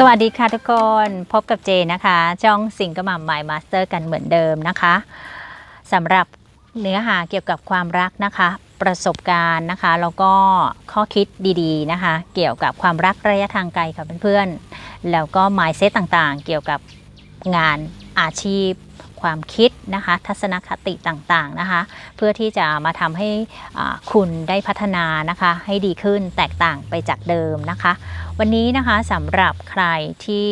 สวัสดีค่ะทุกคนพบกับเจนะคะ จ้องสิงกระหม่ำไมมาสเตอร์กันเหมือนเดิมนะคะสำหรับเนื้อหาเกี่ยวกับความรักนะคะ ประสบการณ์นะคะแล้วก็ข้อคิดดีๆนะคะ เกี่ยวกับความรักระยะทางไกลค่ะเพื่อนๆแล้วก็ไมล์เซตต่างๆ เกี่ยวกับงานอาชีพ ความคิดนะคะ ทัศนคติต่างๆนะคะ เพื่อที่จะมาทำให้คุณได้พัฒนานะคะ ให้ดีขึ้นแตกต่างไปจากเดิมนะคะ วันนี้นะคะสำหรับใครที่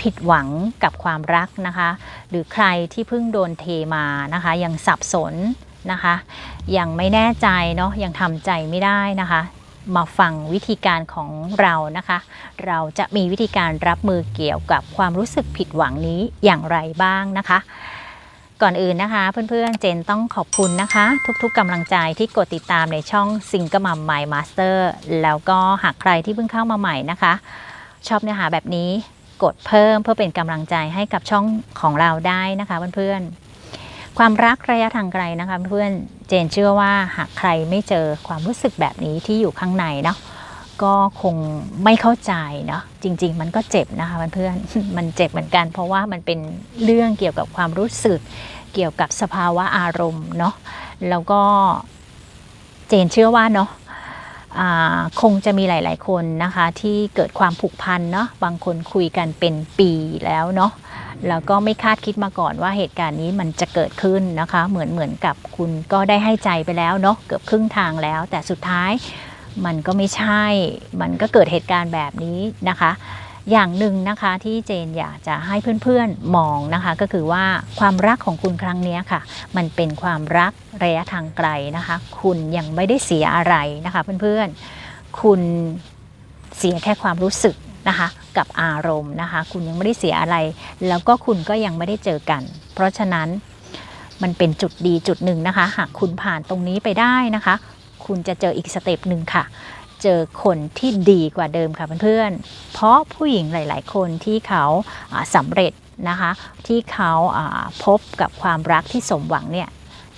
ผิดหวังกับความรักนะคะ หรือใครที่เพิ่งโดนเทมานะคะ ยังสับสนนะคะ ยังไม่แน่ใจเนาะยังทำใจไม่ได้นะคะมาฟังวิธีการของเรานะคะ เราจะมีวิธีการรับมือเกี่ยวกับความรู้สึกผิดหวังนี้อย่างไรบ้างนะคะ ก่อนอื่นนะคะ เพื่อนๆเจนต้องขอบคุณนะคะ ทุกๆกำลังใจที่กดติดตามในช่องซิงกิลมัมไมมาสเตอร์แล้วก็หากใครที่เพิ่งเข้ามาใหม่นะคะ ชอบเนื้อหาแบบนี้กดเพิ่มเพื่อเป็นกำลังใจให้กับช่องของเราได้นะคะเพื่อนๆความรักระยะทางไกลนะคะ เพื่อนๆเจนเชื่อว่าหากใครไม่เจอความรู้สึกแบบนี้ที่อยู่ข้างในเนาะ ก็คงไม่เข้าใจเนาะจริง ๆ มันก็เจ็บนะคะเพื่อนๆมันเจ็บเหมือนกัน เพราะว่ามันเป็นเรื่องเกี่ยวกับความรู้สึก เกี่ยวกับสภาวะอารมณ์เนาะแล้วก็เจนเชื่อว่าเนาะคงจะมีหลาย ๆ คนนะคะที่เกิดความผูกพันเนาะบางคนคุยกันเป็นปีแล้วเนาะแล้วก็ไม่คาดคิดมาก่อนว่าเหตุการณ์นี้มันจะเกิดขึ้นนะคะ เหมือนเหมือนกับคุณก็ได้ให้ใจไปแล้วเนาะเกือบครึ่งทางแล้ว แต่สุดท้าย มันก็ไม่ใช่ มันก็เกิดเหตุการณ์แบบนี้นะคะ อย่างหนึ่งนะคะที่เจนอยากจะให้เพื่อนๆมองนะคะก็คือว่าความรักของคุณครั้งนี้ค่ะ มันเป็นความรักระยะทางไกลนะคะ คุณยังไม่ได้เสียอะไรนะคะเพื่อนๆ คุณเสียแค่ความรู้สึกนะคะกับอารมณ์นะคะ คุณยังไม่ได้เสียอะไร แล้วก็คุณก็ยังไม่ได้เจอกัน เพราะฉะนั้นมันเป็นจุดดีจุดหนึ่งนะคะ หากคุณผ่านตรงนี้ไปได้นะคะ คุณจะเจออีกสเต็ปหนึ่งค่ะ เจอคนที่ดีกว่าเดิมค่ะเพื่อนๆ เพราะผู้หญิงหลาย ๆ คนที่เขาอ่าสำเร็จนะคะ ที่เขาอ่าพบกับความรักที่สมหวังเนี่ย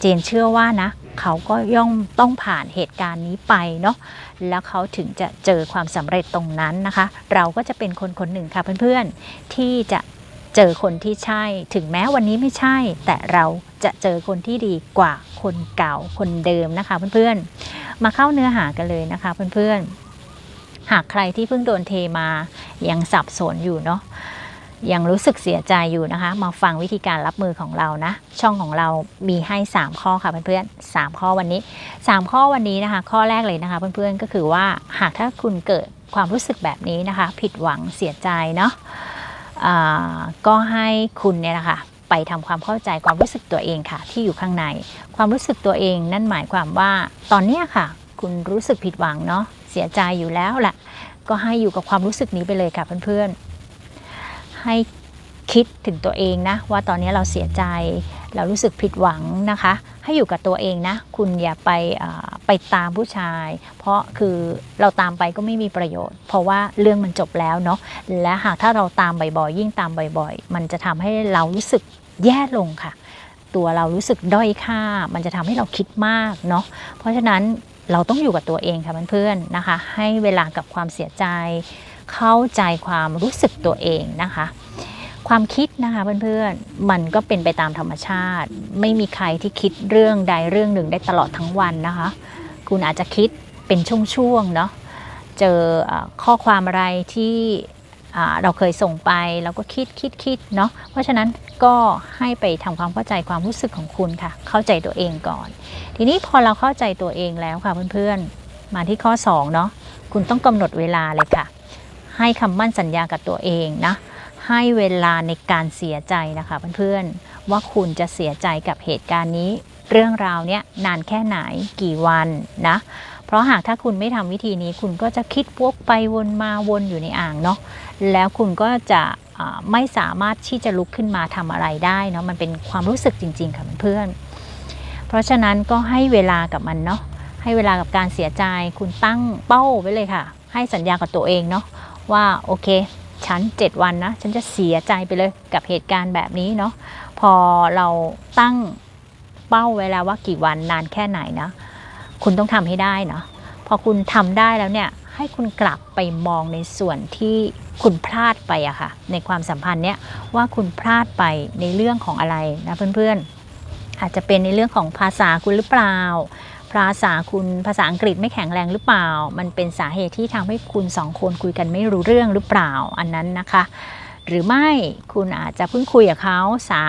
เจนเชื่อว่านะเขาก็ย่อมต้องผ่านเหตุการณ์นี้ไปเนาะแล้วเขาถึงจะเจอความสำเร็จตรงนั้นนะคะ เราก็จะเป็นคนคนหนึ่งค่ะเพื่อนๆ ที่จะเจอคนที่ใช่ ถึงแม้วันนี้ไม่ใช่ แต่เราจะเจอคนที่ดีกว่าคนเก่าคนเดิมนะคะเพื่อนๆ มาเข้าเนื้อหากันเลยนะคะเพื่อนๆ หากใครที่เพิ่งโดนเทมายังสับสนอยู่เนาะยังรู้สึกเสียใจอยู่นะคะ มาฟังวิธีการรับมือของเรานะ ช่องของเรามีให้ 3 ข้อค่ะเพื่อนๆ3ข้อวันนี้ 3 ข้อวันนี้นะคะ ข้อแรกเลยนะคะเพื่อนๆก็คือว่าหากถ้าคุณเกิดความรู้สึกแบบนี้นะคะ ผิดหวังเสียใจเนาะก็ให้คุณเนี่ยนะคะ ไปทำความเข้าใจความรู้สึกตัวเองค่ะ ที่อยู่ข้างใน ความรู้สึกตัวเองนั่นหมายความว่า ตอนเนี้ยค่ะ คุณรู้สึกผิดหวังเนาะเสียใจอยู่แล้วแหละก็ให้อยู่กับความรู้สึกนี้ไปเลยค่ะเพื่อนๆ ให้คิดถึงตัวเองนะ ว่าตอนนี้เราเสียใจเรารู้สึกผิดหวังนะคะ ให้อยู่กับตัวเองนะ คุณอย่าไปไปตามผู้ชาย เพราะคือเราตามไปก็ไม่มีประโยชน์ เพราะว่าเรื่องมันจบแล้วเนาะและหากถ้าเราตามบ่อยๆยิ่งตามบ่อย ๆ มันจะทำให้เรารู้สึก แย่ลงค่ะ ตัวเรารู้สึกด้อยค่า มันจะทำให้เราคิดมากเนาะเพราะฉะนั้นเราต้องอยู่กับตัวเองค่ะเพื่อนๆนะคะ ให้เวลากับความเสียใจ เข้าใจความรู้สึกตัวเองนะคะ ความคิดนะคะเพื่อนๆมันก็เป็นไปตามธรรมชาติ ไม่มีใครที่คิดเรื่องใดเรื่องหนึ่งได้ตลอดทั้งวันนะคะ คุณอาจจะคิดเป็นช่วงๆเนาะเจอข้อความอะไรที่ เราเคยส่งไปเราก็คิดคิดคิดเนาะเพราะฉะนั้นก็ให้ไปทำความเข้าใจความรู้สึกของคุณค่ะ เข้าใจตัวเองก่อน ทีนี้พอเราเข้าใจตัวเองแล้วค่ะเพื่อนๆ มาที่ข้อ2เนาะคุณต้องกำหนดเวลาเลยค่ะ ให้คำมั่นสัญญากับตัวเองนะให้เวลาในการเสียใจนะคะเพื่อนๆว่าคุณจะเสียใจกับเหตุการณ์นี้ เรื่องราวเนี้ยนานแค่ไหนกี่วันนะเพราะหากถ้าคุณไม่ทำวิธีนี้ คุณก็จะคิดวกไปวนมาวนอยู่ในอ่างเนาะแล้วคุณก็จะไม่สามารถที่จะลุกขึ้นมาทำอะไรได้เนาะมันเป็นความรู้สึกจริง ๆ ค่ะเพื่อนเพราะฉะนั้นก็ให้เวลากับมันเนาะให้เวลากับการเสียใจคุณตั้งเป้าไว้เลยค่ะ ให้สัญญากับตัวเองเนาะว่าโอเคฉัน 7 วันนะ ฉันจะเสียใจไปเลยกับเหตุการณ์แบบนี้เนาะพอเราตั้งเป้าไว้แล้วว่ากี่วันนานแค่ไหนนะ คุณต้องทำให้ได้เนาะพอคุณทำได้แล้วเนี่ย ให้คุณกลับไปมองในส่วนที่คุณพลาดไปอะค่ะ ในความสัมพันธ์เนี้ยว่าคุณพลาดไปในเรื่องของอะไรนะเพื่อนๆ อาจจะเป็นในเรื่องของภาษาคุณหรือเปล่า ภาษาคุณภาษาอังกฤษไม่แข็งแรงหรือเปล่า มันเป็นสาเหตุที่ทำให้คุณสองคนคุยกันไม่รู้เรื่องหรือเปล่าอันนั้นนะคะ หรือไม่คุณอาจจะเพิ่งคุยกับเขา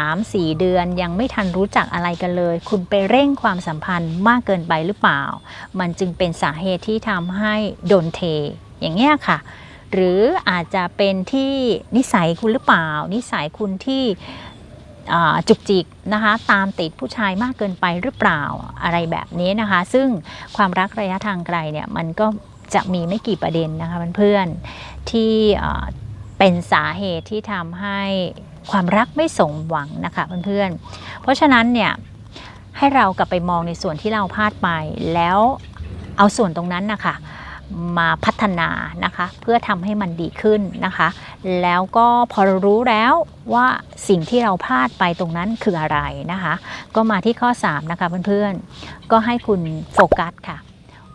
3-4 เดือนยังไม่ทันรู้จักอะไรกันเลย คุณไปเร่งความสัมพันธ์มากเกินไปหรือเปล่า มันจึงเป็นสาเหตุที่ทำให้โดนเท อย่างเงี้ยค่ะ หรืออาจจะเป็นที่นิสัยคุณหรือเปล่า นิสัยคุณที่จุกจิกนะคะตามติดผู้ชายมากเกินไปหรือเปล่าอะไรแบบนี้นะคะ ซึ่งความรักระยะทางไกลเนี่ยมันก็จะมีไม่กี่ประเด็นนะคะเพื่อนๆที่ เป็นสาเหตุที่ทำให้ความรักไม่สมหวังนะคะเพื่อนๆ เพราะฉะนั้นเนี่ยให้เรากลับไปมองในส่วนที่เราพลาดไป แล้วเอาส่วนตรงนั้นนะคะมาพัฒนานะคะเพื่อทำให้มันดีขึ้นนะคะ แล้วก็พอเรารู้แล้วว่าสิ่งที่เราพลาดไปตรงนั้นคืออะไรนะคะ ก็มาที่ข้อ 3 นะคะเพื่อนๆ ก็ให้คุณโฟกัสค่ะ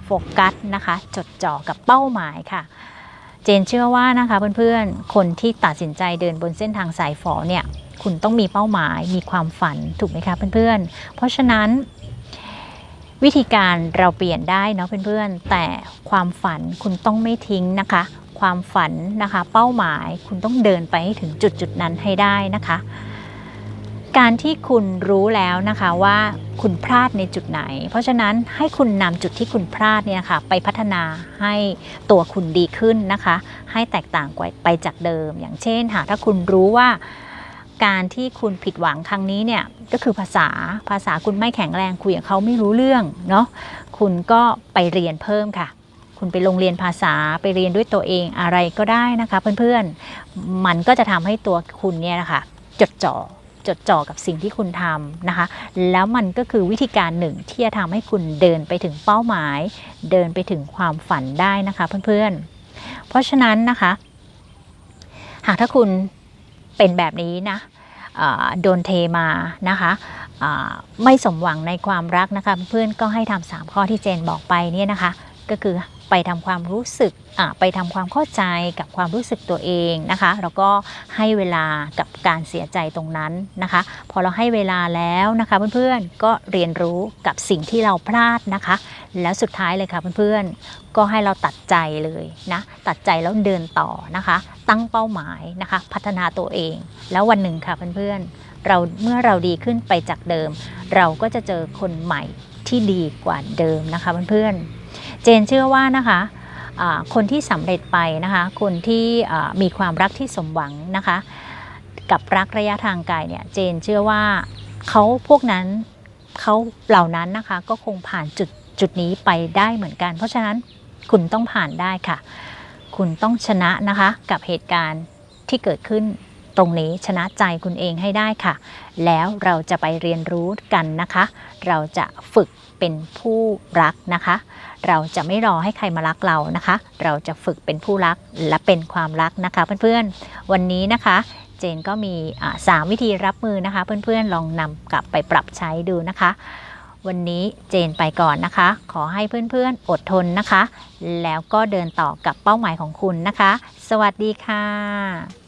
โฟกัสนะคะจดจ่อกับเป้าหมายค่ะ เจนเชื่อว่านะคะเพื่อนๆ คนที่ตัดสินใจเดินบนเส้นทางสายฝอเนี่ยคุณต้องมีเป้าหมายมีความฝันถูกไหมคะเพื่อนๆ เพราะฉะนั้น วิธีการเราเปลี่ยนได้เนาะเพื่อนๆ แต่ความฝันคุณต้องไม่ทิ้งนะคะ ความฝันนะคะ เป้าหมายคุณต้องเดินไปให้ถึงจุดจุดๆนั้นให้ได้นะคะ การที่คุณรู้แล้วนะคะว่าคุณพลาดในจุดไหน เพราะฉะนั้นให้คุณนำจุดที่คุณพลาดเนี่ยนะคะไปพัฒนาให้ตัวคุณดีขึ้นนะคะ ให้แตกต่างกว่าไปจากเดิม อย่างเช่นหากถ้าคุณรู้ว่าการที่คุณผิดหวังครั้งนี้เนี่ยก็คือภาษาภาษาคุณไม่แข็งแรงคุยกับเขาไม่รู้เรื่องเนาะคุณก็ไปเรียนเพิ่มค่ะ คุณไปโรงเรียนภาษาไปเรียนด้วยตัวเองอะไรก็ได้นะคะ เพื่อนๆมันก็จะทำให้ตัวคุณเนี่ยนะคะจดจ่อ จดจ่อกับสิ่งที่คุณทำนะคะ แล้วมันก็คือวิธีการหนึ่งที่จะทำให้คุณเดินไปถึงเป้าหมาย เดินไปถึงความฝันได้นะคะเพื่อนๆ เพราะฉะนั้นนะคะ หากถ้าคุณเป็นแบบนี้นะโดนเทมานะคะไม่สมหวังในความรักนะคะเพื่อนก็ให้ทำสามข้อที่เจนบอกไปเนี่ยนะคะ ก็คือ ไปทำความรู้สึกไปทำความเข้าใจกับความรู้สึกตัวเองนะคะแล้วก็ให้เวลากับการเสียใจตรงนั้นนะคะ พอเราให้เวลาแล้วนะคะเพื่อนๆก็เรียนรู้กับสิ่งที่เราพลาดนะคะ แล้วสุดท้ายเลยค่ะเพื่อนๆก็ให้เราตัดใจเลยนะตัดใจแล้วเดินต่อนะคะ ตั้งเป้าหมายนะคะ พัฒนาตัวเอง แล้ววันหนึ่งค่ะเพื่อนๆเราเมื่อเราดีขึ้นไปจากเดิม เราก็จะเจอคนใหม่ที่ดีกว่าเดิมนะคะเพื่อนๆ เจนเชื่อว่านะคะคนที่สำเร็จไปนะคะคนที่มีความรักที่สมหวังนะคะกับรักระยะทางไกลเนี่ยเจนเชื่อว่าเขาพวกนั้นเขาเหล่านั้นนะคะก็คงผ่านจุดจุดนี้ไปได้เหมือนกัน เพราะฉะนั้นคุณต้องผ่านได้ค่ะ คุณต้องชนะนะคะกับเหตุการณ์ที่เกิดขึ้น ตรงนี้ชนะใจคุณเองให้ได้ค่ะ แล้วเราจะไปเรียนรู้กันนะคะ เราจะฝึกเป็นผู้รักนะคะ เราจะไม่รอให้ใครมารักเรานะคะ เราจะฝึกเป็นผู้รักและเป็นความรักนะคะเพื่อนๆ วันนี้นะคะเจนก็มีสามวิธีรับมือนะคะเพื่อนๆลองนำกลับไปปรับใช้ดูนะคะ วันนี้เจนไปก่อนนะคะ ขอให้เพื่อนๆอดทนนะคะ แล้วก็เดินต่อกับเป้าหมายของคุณนะคะ สวัสดีค่ะ